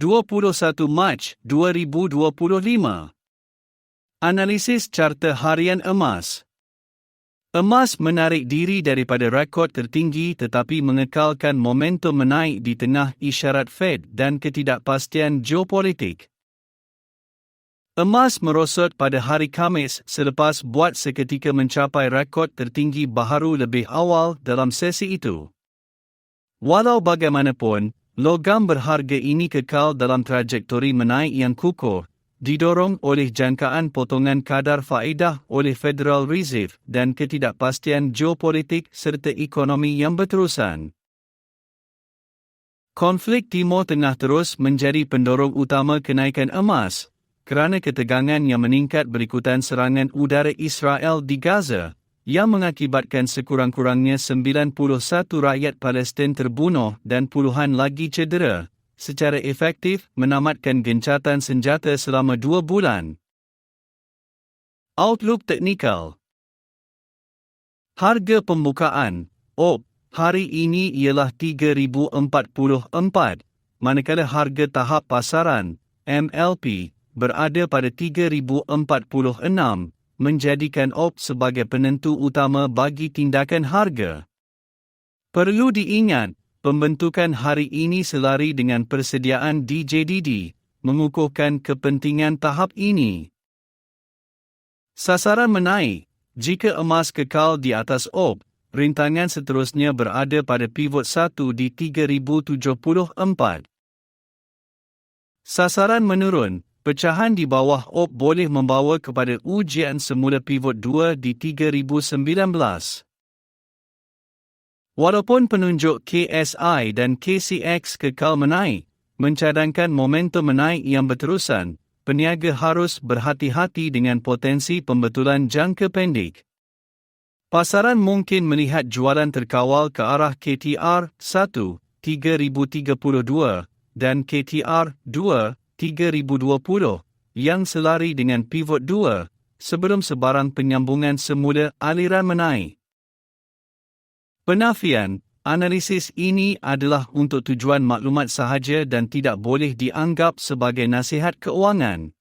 21 Mac 2025 Analisis Carta Harian Emas Emas menarik diri daripada rekod tertinggi tetapi mengekalkan momentum menaik di tengah isyarat Fed dan ketidakpastian geopolitik. Emas merosot pada hari Khamis selepas buat seketika mencapai rekod tertinggi baharu lebih awal dalam sesi itu. Walau bagaimanapun, logam berharga ini kekal dalam trajektori menaik yang kukuh didorong oleh jangkaan potongan kadar faedah oleh Federal Reserve dan ketidakpastian geopolitik serta ekonomi yang berterusan. Konflik Timur Tengah terus menjadi pendorong utama kenaikan emas kerana ketegangan yang meningkat berikutan serangan udara Israel di Gaza yang mengakibatkan sekurang-kurangnya 91 rakyat Palestin terbunuh dan puluhan lagi cedera secara efektif menamatkan gencatan senjata selama dua bulan. Outlook Teknikal Harga pembukaan OP hari ini ialah 3044 manakala harga tahap pasaran MLP berada pada 3046 menjadikan OP sebagai penentu utama bagi tindakan harga. Perlu diingat, Pembentukan hari ini selari dengan persediaan DJDD, mengukuhkan kepentingan tahap ini. Sasaran menaik, jika emas kekal di atas OP, rintangan seterusnya berada pada pivot 1 di 3074. Sasaran menurun, pecahan di bawah OP boleh membawa kepada ujian semula pivot 2 di 3019. Walaupun penunjuk KSI dan KCX kekal menaik, mencadangkan momentum menaik yang berterusan, peniaga harus berhati-hati dengan potensi pembetulan jangka pendek. Pasaran mungkin melihat jualan terkawal ke arah KTR 1, 3032 dan KTR 2, 3020 yang selari dengan pivot 2 sebelum sebarang penyambungan semula aliran menaik. Penafian, analisis ini adalah untuk tujuan maklumat sahaja dan tidak boleh dianggap sebagai nasihat keuangan.